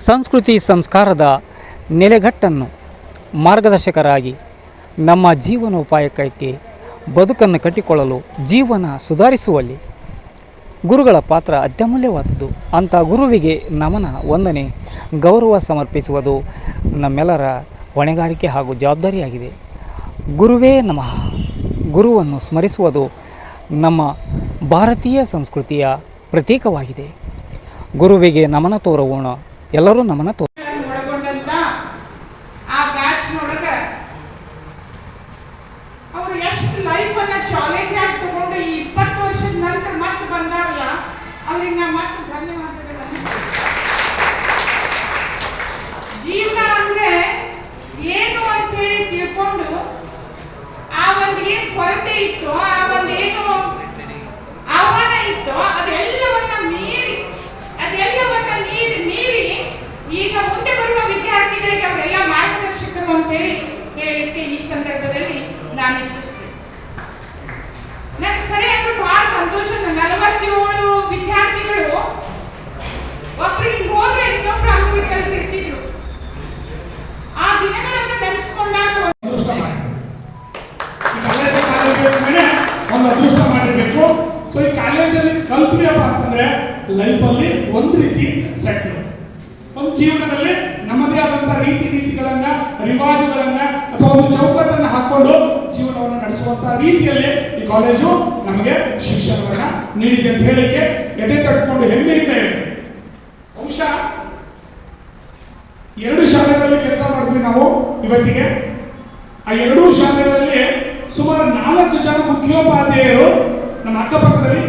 ಸಂಸ್ಕೃತಿ ಸಂಸ್ಕಾರದ ನೆಲೆಗಟ್ಟನ್ನು ಮಾರ್ಗದರ್ಶಕರಾಗಿ ನಮ್ಮ ಜೀವನೋಪಾಯಕ್ಕೆ ಬದುಕನ್ನು ಕಟ್ಟಿಕೊಳ್ಳಲು ಜೀವನ ಸುಧಾರಿಸುವಲ್ಲಿ ಗುರುಗಳ ಪಾತ್ರ ಅತ್ಯಮೂಲ್ಯವಾದದ್ದು. ಅಂಥ ಗುರುವಿಗೆ ನಮನ, ವಂದನೆ, ಗೌರವ ಸಮರ್ಪಿಸುವುದು ನಮ್ಮೆಲ್ಲರ ಹೊಣೆಗಾರಿಕೆ ಹಾಗೂ ಜವಾಬ್ದಾರಿಯಾಗಿದೆ. ಗುರುವೇ ನಮಃ. ಗುರುವನ್ನು ಸ್ಮರಿಸುವುದು ನಮ್ಮ ಭಾರತೀಯ ಸಂಸ್ಕೃತಿಯ ಪ್ರತೀಕವಾಗಿದೆ. ಗುರುವಿಗೆ ನಮನ ತೋರುವೋಣ ಎಲ್ಲರೂ ನಮ್ಮನ್ನು ತೋ ನೊಳಗ ಎಷ್ಟು ಲೈಫ್ ಅನ್ನ ಚಾಲೆಂಜ್ ಆಗಿ ತಗೊಂಡು ಈ ಮಾರ್ಗದರ್ಶಕರು ಅಂತ ಹೇಳಿ ಹೇಳಲಿಕ್ಕೆ ಈ ಸಂದರ್ಭದಲ್ಲಿ ನಾನು ಇಚ್ಛಿಸ್ತೇನೆ. ನನಗೆ ಖರೆ ಅಂದ್ರೆ ಬಹಳ ಸಂತೋಷ ನಲವತ್ತೇಳು ವಿದ್ಯಾರ್ಥಿಗಳು ಒಬ್ರು ಹಿಂಗ್ ಹೋದ್ರೆ ಇನ್ನೊಬ್ರು ಅಂಗವಿಕಲರು ಇರ್ತಿದ್ರು. ಆ ದಿನಗಳನ್ನ ನೆನೆಸ್ಕೊಂಡಾಗ ಒಂದು ಅದೃಷ್ಟ ಮಾಡಿರ್ಬೇಕು. ಸೊ ಈ ಕಾಲೇಜಲ್ಲಿ ಕಲ್ತ್ರಿಯಪ್ಪ ಅಂತಂದ್ರೆ ಲೈಫಲ್ಲಿ ಒಂದು ರೀತಿ ಸೆಟ್ಲ್ ಒಂದು ಜೀವನದಲ್ಲಿ ನಮ್ಮದೇ ಆದಂತಹ ರೀತಿ ನೀತಿಗಳನ್ನ, ರಿವಾಜುಗಳನ್ನ ಅಥವಾ ಒಂದು ಚೌಕಟ್ಟನ್ನ ಹಾಕೊಂಡು ಜೀವನವನ್ನು ನಡೆಸುವಂತಹ ರೀತಿಯಲ್ಲಿ ಈ ಕಾಲೇಜು ನಮಗೆ ಶಿಕ್ಷಣವನ್ನ ನೀಡಿದೆ ಅಂತ ಹೇಳಿಕೆ ಎದೆ ತಟ್ಕೊಂಡು ಹೆಮ್ಮೆಯಿಂದ ಹೇಳ್ತೇವೆ ಬಹುಶಃ ಎರಡು ಶಾಲೆಗಳಲ್ಲಿ ಕೆಲಸ ಮಾಡಿದ್ವಿ ನಾವು ಇವತ್ತಿಗೆ. ಆ ಎರಡೂ ಶಾಲೆಗಳಲ್ಲಿ ಸುಮಾರು ನಾಲ್ಕು ಜನ ಮುಖ್ಯೋಪಾಧ್ಯಾಯರು ನಮ್ಮ ಅಕ್ಕಪಕ್ಕದಲ್ಲಿ